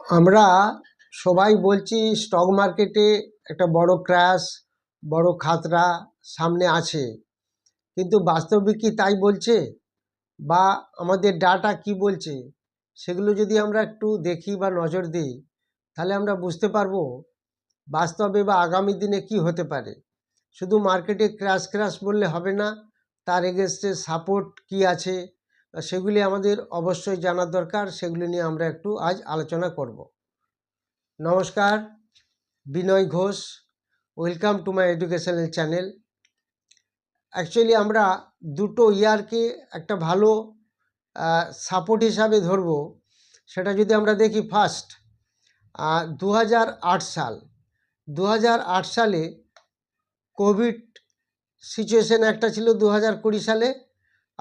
আমরা সবাই বলছি স্টক মার্কেটে একটা বড় ক্র্যাশ বড় খাতরা সামনে আছে। কিন্তু বাস্তবিক কি তাই বলছে? বা আমাদের ডাটা কি বলছে? সেগুলো যদি আমরা একটু দেখি বা নজর দিই, তাহলে আমরা বুঝতে পারব বাস্তবে বা আগামী দিনে কি হতে পারে। শুধু মার্কেটে ক্র্যাশ ক্র্যাশ বললে হবে না, তার এগেনস্টে সাপোর্ট কি আছে? সেগুলি আমাদের অবশ্যই জানার দরকার। সেগুলি নিয়ে আমরা একটু আজ আলোচনা করব। নমস্কার, Binoy Ghosh, welcome to my educational channel. Actually আমরা দুটো ইয়ারকে একটা ভালো সাপোর্ট হিসাবে ধরবো। সেটা যদি আমরা দেখি ফার্স্ট দু হাজার আট সাল। দু হাজার আট সালে কোভিড সিচুয়েশন একটা ছিল দু হাজার কুড়ি সালে।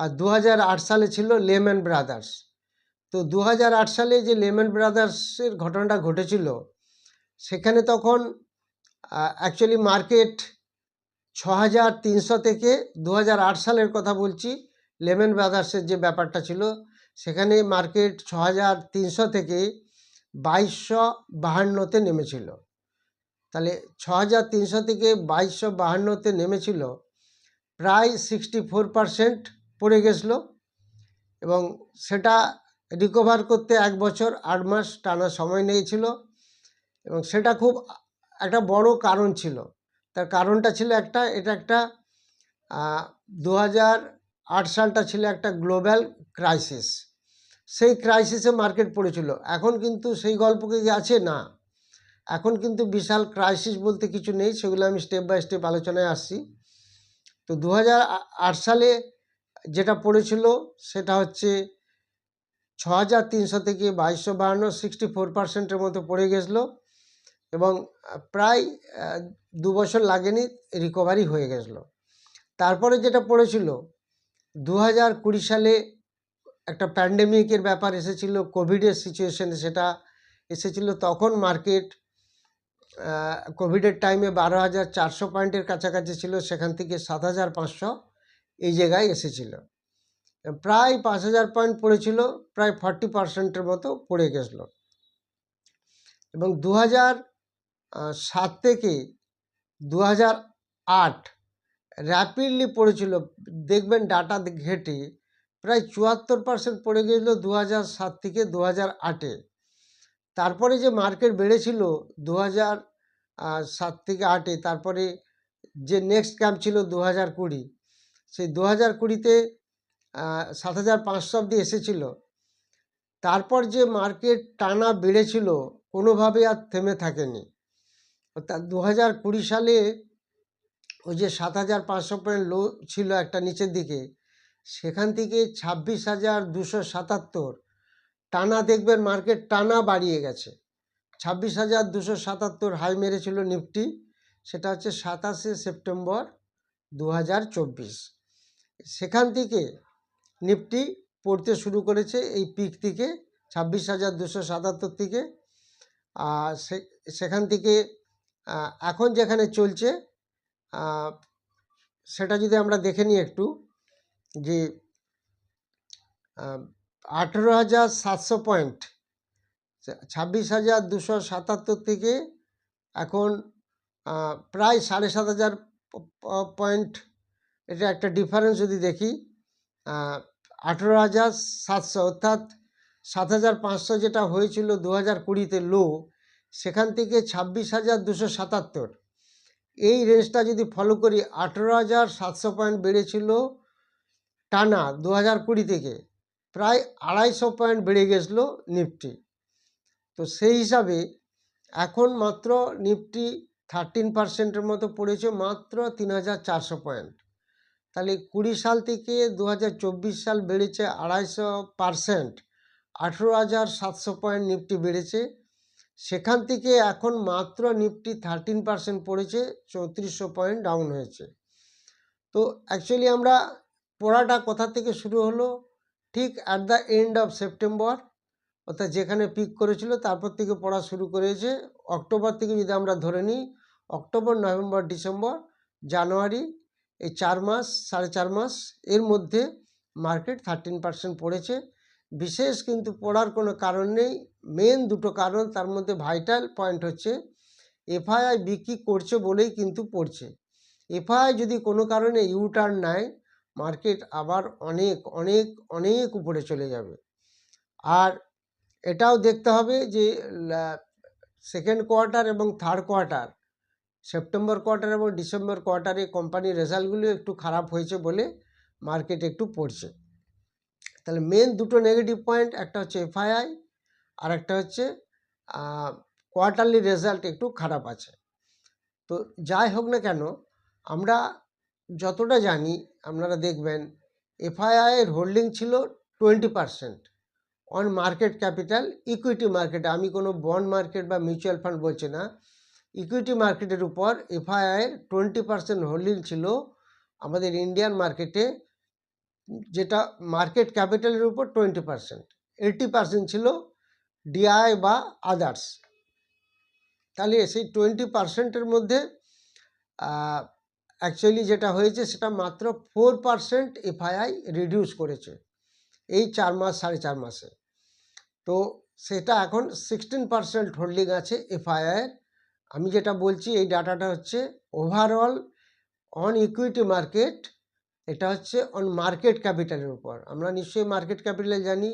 আর দু হাজার আট সালে ছিল লেমন ব্রাদার্স তো দু হাজার আট সালে যে লেমন ব্রাদার্সের ঘটনাটা ঘটেছিল, সেখানে তখন অ্যাকচুয়ালি মার্কেট ছ হাজার তিনশো থেকে দু হাজার আট সালের কথা বলছি লেমন ব্রাদার্সের যে ব্যাপারটা ছিল, সেখানে মার্কেট ছ হাজার তিনশো থেকে বাইশশো বাহান্নতে নেমেছিল। তাহলে ছ হাজার তিনশো থেকে বাইশশো বাহান্নতে নেমেছিল, প্রায় সিক্সটি ফোর পারসেন্ট পড়ে গেছিল এবং সেটা রিকভার করতে এক বছর, আট মাস টানা সময় নিয়েছিল এবং সেটা খুব একটা বড় কারণ ছিল। তার কারণটা ছিল একটা, এটা একটা দু হাজার আট সালটা ছিল একটা গ্লোবাল ক্রাইসিস। সেই ক্রাইসিসে মার্কেট পড়েছিল। এখন কিন্তু সেই গল্প কি আছে? না। এখন কিন্তু বিশাল ক্রাইসিস বলতে কিছু নেই, সেগুলো আমি স্টেপ বাই স্টেপ আলোচনায় আসছি। তো দু সালে যেটা পড়েছিল সেটা হচ্ছে ছ হাজার তিনশো থেকে বাইশশো বাহান্ন সিক্সটি ফোর পার্সেন্টের মতো পড়ে গেছিল এবং প্রায় দু বছর লাগেনি রিকভারি হয়ে গেছিল। তারপরে যেটা পড়েছিল দু হাজার কুড়ি সালে একটা প্যান্ডেমিকের ব্যাপার এসেছিল কোভিডের সিচুয়েশনে সেটা এসেছিল, তখন মার্কেট কোভিডের টাইমে বারো হাজার চারশো পয়েন্টের কাছাকাছি ছিল, সেখান থেকে সাত হাজার পাঁচশো এই জায়গায় এসেছিল। প্রায় পাঁচ হাজার পয়েন্ট পড়েছিল, প্রায় ফর্টি পার্সেন্টের মতো পড়ে গেছিল। এবং দু হাজার সাত থেকে দু হাজার আট র্যাপিডলি পড়েছিল। দেখবেন ডাটা ঘেটে প্রায় চুয়াত্তর পার্সেন্ট পড়ে গিয়েছিল দু হাজার সাত থেকে দু হাজার আটে তারপরে যে মার্কেট বেড়েছিল দু হাজার সাত থেকে আটে তারপরে যে নেক্সট ক্যাম্প ছিল দু হাজার কুড়ি। সেই দু হাজার কুড়িতে সাত হাজার পাঁচশো অব্দি এসেছিল। তারপর যে মার্কেট টানা বেড়েছিল, কোনোভাবে আর থেমে থাকেনি। অর্থাৎ দু হাজার কুড়ি সালে ওই যে সাত হাজার পাঁচশো পয়েন্ট লো ছিল একটা নিচের দিকে, সেখান থেকে ছাব্বিশ হাজার দুশো সাতাত্তর, টানা দেখবেন মার্কেট টানা বাড়িয়ে গেছে। ছাব্বিশ হাজার দুশো সাতাত্তর হাই মেরেছিল নিফটি, সেটা হচ্ছে সাতাশে সেপ্টেম্বর দু হাজার চব্বিশ। সেখান থেকে নিফটি পড়তে শুরু করেছে এই পিক থেকে ছাব্বিশ হাজার দুশো সাতাত্তর থেকে। আর সেখান থেকে এখন যেখানে চলছে সেটা যদি আমরা দেখে নিই একটু, যে আঠেরো হাজার সাতশো পয়েন্ট ছাব্বিশ হাজার দুশো সাতাত্তর থেকে এখন প্রায় সাড়ে সাত হাজার পয়েন্ট এটা একটা ডিফারেন্স যদি দেখি আঠেরো হাজার সাতশো অর্থাৎ সাত হাজার পাঁচশো যেটা হয়েছিল দু হাজার কুড়িতে লো সেখান থেকে ছাব্বিশ হাজার দুশো সাতাত্তর। এই রেঞ্জটা যদি ফলো করি, আঠেরো হাজার সাতশো পয়েন্ট বেড়েছিল টানা দু হাজার কুড়ি থেকে, প্রায় আড়াইশো পয়েন্ট বেড়ে গেছিল নিফটি। তো সেই হিসাবে এখন মাত্র নিফটি থার্টিন পার্সেন্টের মতো পড়েছে, মাত্র তিন হাজার চারশো পয়েন্ট তাহলে কুড়ি সাল থেকে দু হাজার চব্বিশ সাল বেড়েছে আড়াইশো পারসেন্ট। আঠেরো হাজার সাতশো পয়েন্ট নিফটি বেড়েছে। সেখান থেকে এখন মাত্র নিফটি থার্টিন পার্সেন্ট পড়েছে, চৌত্রিশশো পয়েন্ট ডাউন হয়েছে। তো অ্যাকচুয়ালি আমরা পড়াটা কোথা থেকে শুরু হলো? ঠিক at the end of September অর্থাৎ যেখানে পিক করেছিল তারপর থেকে পড়া শুরু করেছে। অক্টোবর থেকে যদি আমরা ধরে নিই, অক্টোবর, নভেম্বর, ডিসেম্বর, জানুয়ারি এই চার মাস, সাড়ে চার মাস এর মধ্যে মার্কেট থার্টিন পার্সেন্ট পড়েছে। বিশেষ কিন্তু পড়ার কোনো কারণ নেই। মেন দুটো কারণ, তার মধ্যে ভাইটাল পয়েন্ট হচ্ছে এফআইআই বিক্রি করছে বলেই কিন্তু পড়ছে। এফআইআই যদি কোনো কারণে ইউ টার্ন নেয় মার্কেট আবার অনেক অনেক অনেক উপরে চলে যাবে। আর এটাও দেখতে হবে যে সেকেন্ড কোয়ার্টার এবং থার্ড কোয়ার্টার সেপ্টেম্বর কোয়ার্টার এবং ডিসেম্বর কোয়ার্টারে কোম্পানির রেজাল্টগুলো একটু খারাপ হয়েছে বলে মার্কেট একটু পড়ছে। তাহলে মেন দুটো নেগেটিভ পয়েন্ট একটা হচ্ছে এফআইআই আর একটা হচ্ছে কোয়ার্টারলি রেজাল্ট একটু খারাপ আছে। তো যাই হোক না কেন, আমরা যতটা জানি, আপনারা দেখবেন এফআইআই এর হোল্ডিং ছিল twenty percent on market capital equity মার্কেটে আমি কোনো বন্ড মার্কেট বা মিউচুয়াল ফান্ড বলছি না। ইকুইটি মার্কেটের উপর এফআইআই এর টোয়েন্টি পারসেন্ট হোল্ডিং ছিল আমাদের ইন্ডিয়ান মার্কেটে যেটা মার্কেট ক্যাপিটালের উপর টোয়েন্টি পারসেন্ট এইটি পারসেন্ট ছিল ডিআই বা আদার্স তাহলে সেই টোয়েন্টি পারসেন্টের মধ্যে অ্যাকচুয়ালি যেটা হয়েছে সেটা মাত্র ফোর পারসেন্ট এফআইআই রিডিউস করেছে এই চার মাস, সাড়ে চার মাসে। তো সেটা এখন সিক্সটিন পারসেন্ট হোল্ডিং আছে এফআইআইয়ের আমি যেটা বলছি, এই ডাটাটা হচ্ছে ওভারঅল অন ইকুইটি মার্কেট এটা হচ্ছে অন মার্কেট ক্যাপিটালের উপর। আমরা নিশ্চয়ই মার্কেট ক্যাপিটাল জানি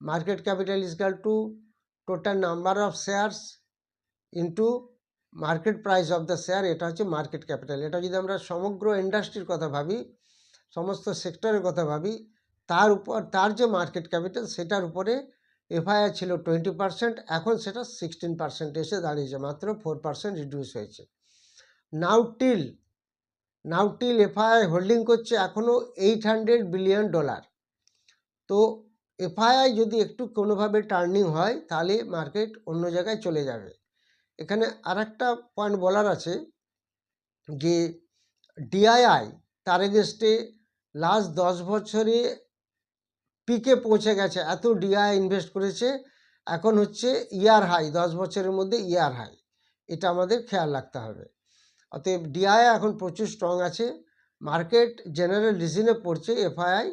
market capital is equal to total number of shares into market price of the share এটা হচ্ছে মার্কেট ক্যাপিটাল এটা যদি আমরা সমগ্র ইন্ডাস্ট্রির কথা ভাবি, সমস্ত সেক্টরের কথা ভাবি, তার উপর, তার যে মার্কেট ক্যাপিটাল সেটার উপরে এফআইআর ছিল টোয়েন্টি পার্সেন্ট, এখন সেটা সিক্সটিন পার্সেন্ট এসে দাঁড়িয়েছে, মাত্র ফোর পার্সেন্ট রিডিউস হয়েছে। নাউটিল নাউটিল এফআইআই হোল্ডিং করছে এখনও এইট হান্ড্রেড বিলিয়ন ডলার তো এফআইআই যদি একটু কোনোভাবে টার্নিং হয়, তাহলে মার্কেট অন্য জায়গায় চলে যাবে। এখানে আর একটা পয়েন্ট বলার আছে যে ডিআইআই তার এগেস্টে লাস্ট দশ বছরে পিকে পৌঁছে গেছে, এত ডিআই ইনভেস্ট করেছে, এখন হচ্ছে ইয়ার হাই দশ বছরের মধ্যে ইয়ার হাই এটা আমাদের খেয়াল রাখতে হবে। অতএব ডিআই এখন প্রচুর স্ট্রং আছে মার্কেট জেনারেল রিজনে পড়ছে এফআইআই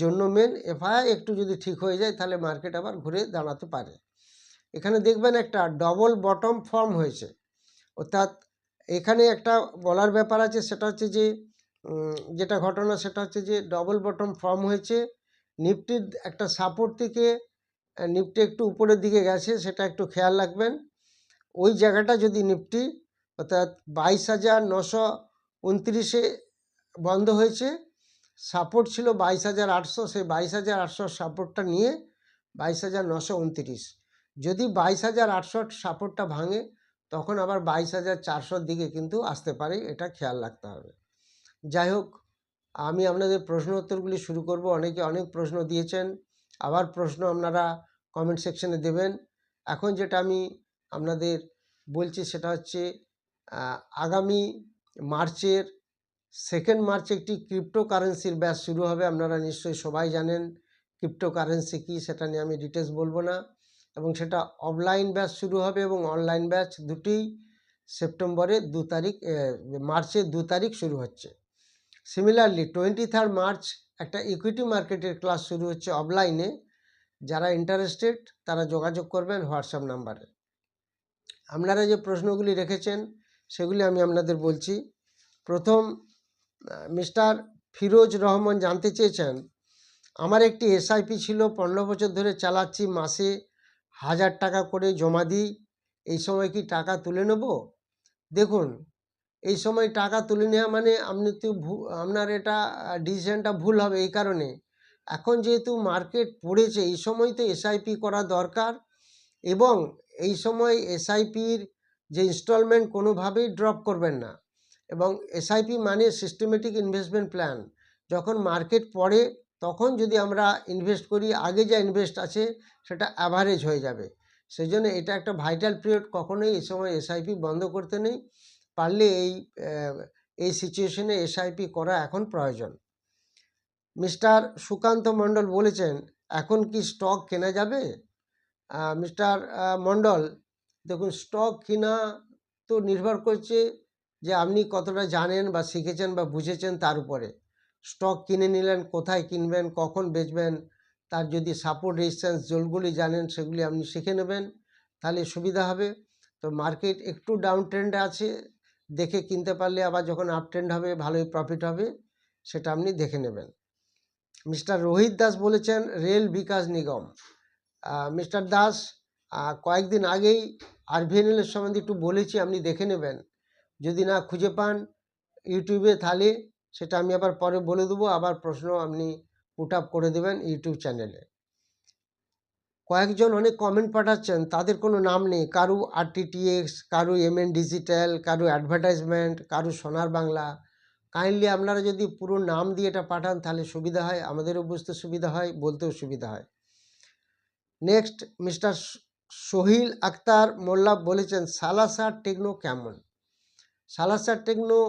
জন্য মেন এফআইআই একটু যদি ঠিক হয়ে যায়, তাহলে মার্কেট আবার ঘুরে দাঁড়াতে পারে। এখানে দেখবেন একটা ডবল বটম ফর্ম হয়েছে, অর্থাৎ এখানে একটা বলার ব্যাপার আছে, সেটা হচ্ছে যে যেটা ঘটনা, সেটা হচ্ছে যে ডবল বটম ফর্ম হয়েছে নিফটির একটা সাপোর্ট থেকে নিফটি একটু উপরের দিকে গেছে, সেটা একটু খেয়াল রাখবেন। ওই জায়গাটা যদি নিফটি, অর্থাৎ বাইশ হাজার নশো উনত্রিশে বন্ধ হয়েছে সাপোর্ট ছিল বাইশ হাজার আটশো, সেই বাইশ হাজার আটশো সাপোর্টটা নিয়ে বাইশ হাজার নশো উনত্রিশ। যদি বাইশ হাজার আটশো সাপোর্টটা ভাঙে, তখন আবার বাইশ হাজার চারশোর দিকে কিন্তু আসতে পারে, এটা খেয়াল রাখতে হবে। যাই হোক আমি আপনাদের প্রশ্ন উত্তরগুলি শুরু করব। অনেকে অনেক প্রশ্ন দিয়েছেন। আবার প্রশ্ন আপনারা কমেন্ট সেকশনে দেবেন। এখন যেটা আমি আপনাদের বলছি সেটা হচ্ছে আগামী মার্চের সেকেন্ড মার্চে একটি ক্রিপ্টো কারেন্সির ব্যাচ শুরু হবে। আপনারা নিশ্চয়ই সবাই জানেন ক্রিপ্টো কারেন্সি কী, সেটা নিয়ে আমি ডিটেলস বলব না। এবং সেটা অফলাইন ব্যাচ শুরু হবে এবং অনলাইন ব্যাচ দুটোই সেপ্টেম্বরে দু তারিখ মার্চের দু তারিখ শুরু হচ্ছে। সিমিলারলি টোয়েন্টি থার্ড মার্চ একটা ইকুইটি মার্কেটের ক্লাস শুরু হচ্ছে অফলাইনে যারা ইন্টারেস্টেড তারা যোগাযোগ করবেন হোয়াটসঅ্যাপ নাম্বারে আপনারা যে প্রশ্নগুলি রেখেছেন, সেগুলি আমি আপনাদের বলছি। প্রথম মিস্টার ফিরোজ রহমান জানতে চেয়েছেন, আমার একটি এসআইপি ছিল, পনেরো বছর ধরে চালাচ্ছি, মাসে হাজার টাকা করে জমা দিই, এই সময় কি টাকা তুলে নেব? দেখুন এই সময় টাকা তুলে নেওয়া মানে আপনি তো আপনার এটা ডিসিশনটা ভুল হবে এই কারণে। এখন যেহেতু মার্কেট পড়েছে, এই সময় তো এসআইপি করা দরকার এবং এই সময় এসআইপির যে ইনস্টলমেন্ট কোনোভাবেই ড্রপ করবেন না এবং এসআইপি মানে সিস্টেমেটিক ইনভেস্টমেন্ট প্ল্যান যখন মার্কেট পড়ে, তখন যদি আমরা ইনভেস্ট করি, আগে যা ইনভেস্ট আছে, সেটা অ্যাভারেজ হয়ে যাবে। সেই জন্য এটা একটা ভাইটাল পিরিয়ড কখনোই এই সময় এসআইপি বন্ধ করতে নেই। পারলে এই এই সিচুয়েশনে এসআইপি করা এখন প্রয়োজন। মিস্টার সুকান্ত মণ্ডল বলেছেন, এখন কি স্টক কেনা যাবে? মিস্টার মণ্ডল, দেখুন স্টক কেনা তো নির্ভর করছে যে আপনি কতটা জানেন বা শিখেছেন বা বুঝেছেন তার উপরে। স্টক কিনে নিলেন, কোথায় কিনবেন, কখন বেচবেন, তার যদি সাপোর্ট রেজিস্ট্যান্স জোলগুলি জানেন সেগুলি আপনি শিখে নেবেন, তাহলে সুবিধা হবে। তো মার্কেট একটু ডাউন ট্রেন্ডে আছে দেখে কিনতে পারলে আবার যখন আপ ট্রেন্ড হবে, ভালোই প্রফিট হবে, সেটা আপনি দেখে নেবেন। মিস্টার রোহিত দাস বলেছেন, রেল বিকাশ নিগম। মিস্টার দাস কয়েকদিন আগেই আরভিএনএলের সম্বন্ধে একটু বলেছি, আপনি দেখে নেবেন। যদি না খুঁজে পান ইউটিউবে তাহলে সেটা আমি আবার পরে বলে দেবো, আবার প্রশ্ন আপনি পুট আপ করে দেবেন ইউটিউব চ্যানেলে কয়েকজন অনেক কমেন্ট পাঠাচ্ছেন, তাদের কোনো নাম নেই। কারু আরটিটিএক্স কারু এমএন ডিজিটাল কারু অ্যাডভার্টাইজমেন্ট কারু সোনার বাংলা। কাইন্ডলি আপনারা যদি পুরো নাম দিয়ে এটা পাঠান, তাহলে সুবিধা হয়। আমাদেরও বুঝতে সুবিধা হয়, বলতেও সুবিধা হয়। নেক্সট মিস্টার সোহিল আক্তার মোল্লা বলেছেন, সালাসার টেকনো কেমন? সালাসার টেকনো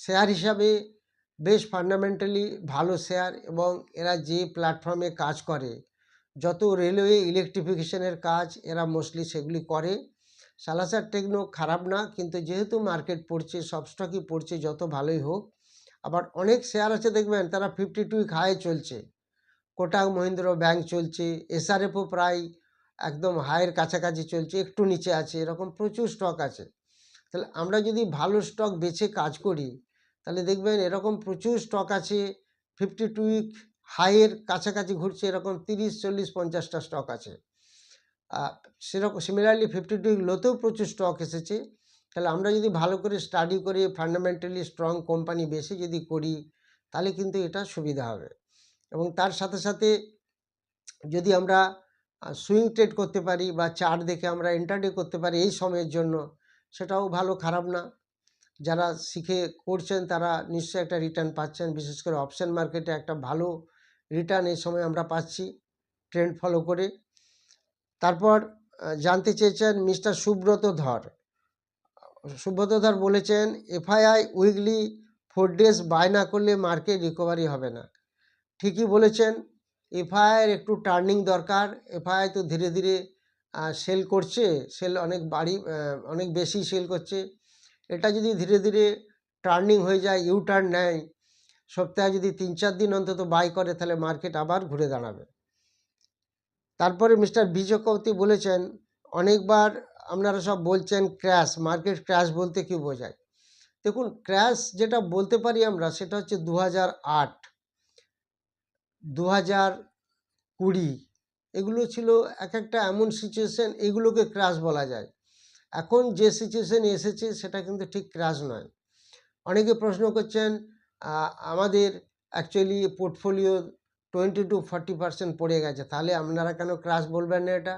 শেয়ার হিসাবে বেশ ফান্ডামেন্টালি ভালো শেয়ার এবং এরা যে প্ল্যাটফর্মে কাজ করে যত রেলওয়ে ইলেকট্রিফিকেশনের কাজ এরা মোস্টলি সেগুলি করে। সালাসার টেকনো খারাপ না, কিন্তু যেহেতু মার্কেট পড়ছে, সব স্টকই পড়ছে, যত ভালোই হোক, আবার অনেক শেয়ার আছে দেখবেন, তারা ফিফটি টু হাই চলছে। কোটাক মহিন্দ্র ব্যাংক চলছে এসআরএফও প্রায় একদম হায়ের কাছাকাছি চলছে, একটু নিচে আছে, এরকম প্রচুর স্টক আছে। তাহলে আমরা যদি ভালো স্টক বেছে কাজ করি, তাহলে দেখবেন এরকম প্রচুর স্টক আছে ফিফটি টু উইক হাইয়ের কাছাকাছি ঘুরছে এরকম তিরিশ, চল্লিশ, পঞ্চাশটা স্টক আছে। সেরকম সিমিলারলি ফিফটি টু লোতেও প্রচুর স্টক এসেছে। তাহলে আমরা যদি ভালো করে স্টাডি করে ফান্ডামেন্টালি স্ট্রং কোম্পানি বেশি যদি করি, তাহলে কিন্তু এটা সুবিধা হবে। এবং তার সাথে সাথে যদি আমরা সুইং ট্রেড করতে পারি বা চার্ট দেখে আমরা ইন্টারডে করতে পারি এই সময়ের জন্য, সেটাও ভালো খারাপ না। যারা শিখে করছেন তারা নিশ্চয়ই একটা রিটার্ন পাচ্ছেন, বিশেষ করে অপশান মার্কেটে একটা ভালো রিটার্ন এই সময় আমরা পাচ্ছি ট্রেন্ড ফলো করে। তারপর জানতে চেয়েছেন মিস্টার সুব্রত ধর। সুব্রত ধর বলেছেন FII weekly four days buy না করলে মার্কেট রিকভারি হবে না। ঠিকই বলেছেন এফআইআর একটু টার্নিং দরকার। এফআইআই তো ধীরে ধীরে সেল করছে সেল অনেক বাড়ি অনেক বেশি সেল করছে। এটা যদি ধীরে ধীরে টার্নিং হয়ে যায় ইউ টার্ন নেয় সপ্তাহে যদি তিন চার দিন অন্তত বাই করে, তাহলে মার্কেট আবার ঘুরে দাঁড়াবে। তারপরে মিস্টার বিজকবতী বলেছেন, অনেকবার আপনারা সব বলছেন ক্র্যাশ মার্কেট ক্র্যাশ বলতে কি বোঝায়? দেখুন ক্র্যাশ যেটা বলতে পারি আমরা, সেটা হচ্ছে দু হাজার আট দু হাজার কুড়ি, এগুলো ছিল এক একটা এমন সিচুয়েশান এগুলোকে ক্র্যাশ বলা যায়। এখন যে সিচুয়েশান এসেছে, সেটা কিন্তু ঠিক ক্র্যাশ নয়। অনেকে প্রশ্ন করছেন আমাদের actually portfolio twenty to forty percent পড়ে গেছে। তাহলে আপনারা কেন ক্র্যাশ বলবেন না এটা?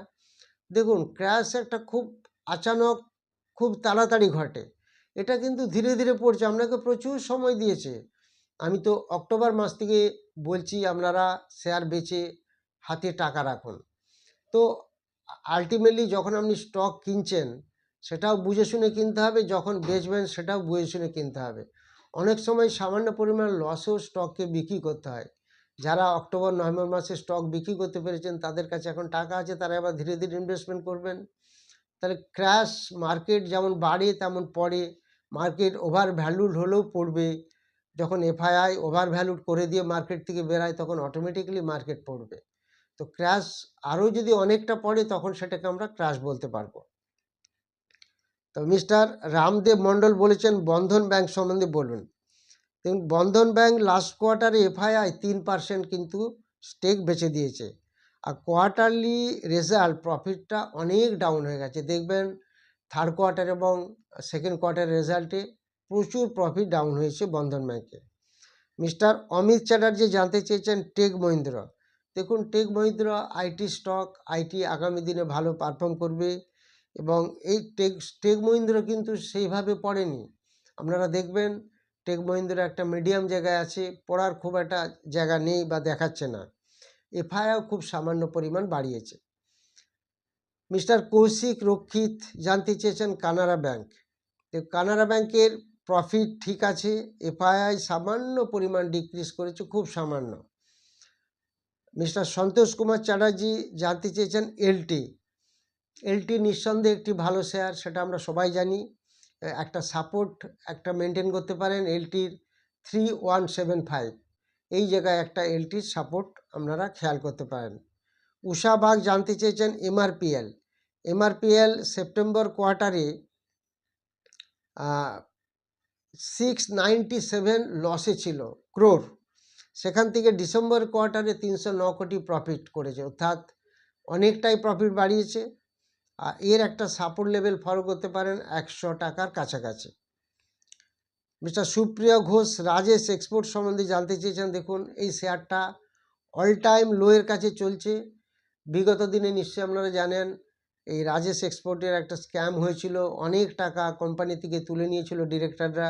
দেখুন ক্র্যাশ একটা খুব আচানক, খুব তাড়াতাড়ি ঘটে। এটা কিন্তু ধীরে ধীরে পড়ছে, আপনাকে প্রচুর সময় দিয়েছে। আমি তো অক্টোবর মাস থেকে বলছি, আপনারা শেয়ার বেচে হাতে টাকা রাখুন। তো আলটিমেটলি যখন আপনি স্টক কিনছেন, সেটাও বুঝে শুনে কিনতে হবে, যখন বেচবেন, সেটাও বুঝে শুনে কিনতে হবে। অনেক সময় সামান্য পরিমাণ লসেও স্টককে বিক্রি করতে হয়। যারা অক্টোবর, নভেম্বর মাসে স্টক বিক্রি করতে পেরেছেন, তাদের কাছে এখন টাকা আছে, তারা এবার ধীরে ধীরে ইনভেস্টমেন্ট করবেন। তাহলে ক্র্যাশ মার্কেট যেমন বাড়ে, তেমন পড়ে। মার্কেট ওভার ভ্যালুড হলেও পড়বে। যখন এফআইআই ওভার ভ্যালুড করে দিয়ে মার্কেট থেকে বেরায়, তখন অটোমেটিক্যালি মার্কেট পড়বে। তো ক্র্যাশ আরও যদি অনেকটা পড়ে, তখন সেটাকে আমরা ক্র্যাশ বলতে পারব। তো মিস্টার রামদেব মণ্ডল বলেছেন, বন্ধন ব্যাংক সম্বন্ধে বলুন। দেখুন, বন্ধন ব্যাংক লাস্ট কোয়ার্টারে এফআইআই তিন পার্সেন্ট কিন্তু স্টেক বেচে দিয়েছে। আর কোয়ার্টারলি রেজাল্ট প্রফিটটা অনেক ডাউন হয়ে গেছে। দেখবেন থার্ড কোয়ার্টার এবং সেকেন্ড কোয়ার্টার রেজাল্টে প্রচুর প্রফিট ডাউন হয়েছে বন্ধন ব্যাংকে। মিস্টার অমিত চ্যাটার্জি জানতে চেয়েছেন টেক মহিন্দ্র। দেখুন, tech Mahindra IT stock IT আগামী দিনে ভালো পারফর্ম করবে। এবং এই টেক টেক মহিন্দ্র কিন্তু সেইভাবে পড়েনি। আপনারা দেখবেন, টেক মহিন্দ্র একটা মিডিয়াম জায়গায় আছে, পড়ার খুব একটা জায়গা নেই বা দেখাচ্ছে না। এফআইআর খুব সামান্য পরিমাণ বাড়িয়েছে। মিস্টার কৌশিক রক্ষিত জানতে চেয়েছেন কানাড়া ব্যাংক। তো কানাড়া ব্যাংকের প্রফিট ঠিক আছে এফআইআই সামান্য পরিমাণ ডিক্রিজ করেছে, খুব সামান্য। মিস্টার সন্তোষ কুমার চ্যাটার্জি জানতে চেয়েছেন এলটি এলটি নিঃসন্দেহে একটি ভালো শেয়ার সেটা আমরা সবাই জানি। একটা সাপোর্ট একটা মেনটেন করতে পারেন এলটির থ্রি ওয়ান সেভেন ফাইভ এই জায়গায় একটা এলটির সাপোর্ট আপনারা খেয়াল করতে পারেন। উষাবাগ জানতে চেয়েছেন এমআরপিএল এমআরপিএল সেপ্টেম্বর কোয়ার্টারে সিক্স নাইনটি সেভেন লসে ছিল ক্রোর সেখান থেকে ডিসেম্বর কোয়ার্টারে তিনশো ন কোটি প্রফিট করেছে, অর্থাৎ অনেকটাই প্রফিট বাড়িয়েছে। আর এর একটা সাপোর্ট লেভেল ফলো করতে পারেন একশো টাকার কাছাকাছি। মিস্টার সুপ্রিয়া ঘোষ রাজেশ এক্সপোর্ট সম্বন্ধে জানতে চেয়েছেন, দেখুন, এই শেয়ারটা অল টাইম লোয়ের কাছে চলছে। বিগত দিনে নিশ্চয়ই আপনারা জানেন, এই রাজেশ এক্সপোর্টের একটা স্ক্যাম হয়েছিল, অনেক টাকা কোম্পানি থেকে তুলে নিয়েছিল ডিরেক্টররা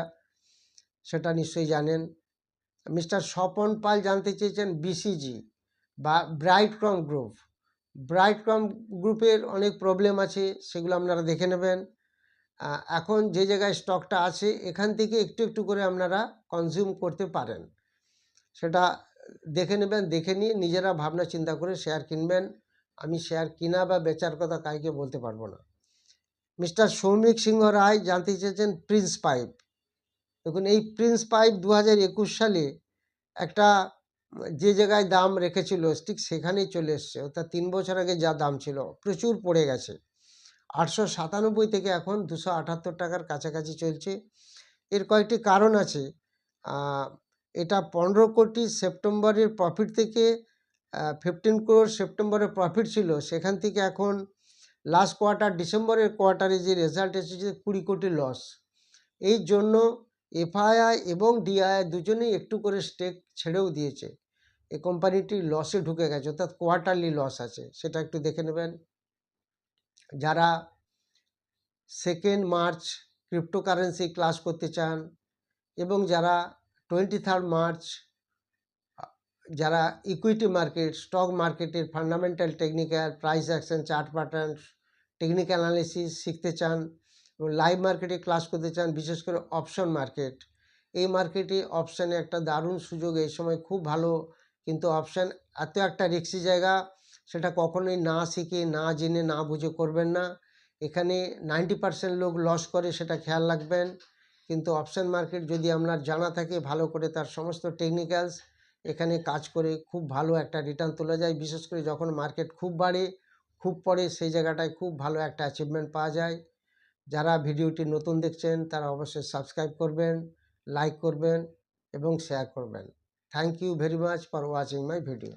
সেটা নিশ্চয়ই জানেন। মিস্টার স্বপন পাল জানতে চেয়েছেন বিসিজি বা ব্রাইট ক্রম গ্রুপ ব্রাইট ক্রম গ্রুপের অনেক প্রবলেম আছে, সেগুলো আপনারা দেখে নেবেন। এখন যে জায়গায় স্টকটা আছে, এখান থেকে একটু একটু করে আপনারা কনজিউম করতে পারেন। সেটা দেখে নেবেন, দেখে নিয়ে নিজেরা ভাবনা চিন্তা করে শেয়ার কিনবেন। আমি শেয়ার কিনা বা বেচার কথা কাউকে বলতে পারব না। মিস্টার সৌমিক সিংহ রায় জানতে চেয়েছেন প্রিন্স পাইপ দেখুন, এই প্রিন্স পাইপ দু হাজার একুশ সালে একটা যে জায়গায় দাম রেখেছিল ঠিক সেখানেই চলে এসছে। অর্থাৎ তিন বছর আগে যা দাম ছিল প্রচুর পড়ে গেছে। আটশো সাতানব্বই থেকে এখন দুশো আটাত্তর টাকার কাছাকাছি চলছে। এর কয়েকটি কারণ আছে। এটা পনেরো কোটি সেপ্টেম্বরের প্রফিট থেকে ফিফটিন ক্রোর সেপ্টেম্বরের প্রফিট ছিল। সেখান থেকে এখন লাস্ট কোয়ার্টার ডিসেম্বরের কোয়ার্টারে যে রেজাল্ট এসেছে, কুড়ি কোটি লস এই জন্য এফআইআই এবং ডিআই দুজনেই একটু করে স্টেক ছেড়েও দিয়েছে। এই কোম্পানিটি লসে ঢুকে গেছে, অর্থাৎ কোয়ার্টারলি লস আছে, সেটা একটু দেখে নেবেন। যারা সেকেন্ড মার্চ ক্রিপ্টোকারেন্সি ক্লাস করতে চান এবং যারা টোয়েন্টি থার্ড মার্চ যারা ইকুইটি মার্কেট স্টক মার্কেটের fundamental technical price action chart pattern technical analysis শিখতে চান লাইভ মার্কেটে ক্লাস করতে চান, বিশেষ করে অপশন মার্কেট এই মার্কেটে অপশানে একটা দারুণ সুযোগ এই সময় খুব ভালো, কিন্তু অপশান এত একটা রিক্সি জায়গা, সেটা কখনোই না শিখে, না জেনে, না বুঝে করবেন না। এখানে নাইনটি পার্সেন্ট লোক লস করে, সেটা খেয়াল রাখবেন। কিন্তু অপশান মার্কেট যদি আপনার জানা থাকে, ভালো করে তার সমস্ত টেকনিক্যালস এখানে কাজ করে খুব ভালো একটা রিটার্ন তোলা যায়। বিশেষ করে যখন মার্কেট খুব বাড়ে, খুব পড়ে, সেই জায়গাটায় খুব ভালো একটা অ্যাচিভমেন্ট পাওয়া যায়। যারা ভিডিওটি নতুন দেখছেন, তারা অবশ্যই সাবস্ক্রাইব করবেন, লাইক করবেন এবং শেয়ার করবেন। Thank you very much for watching my video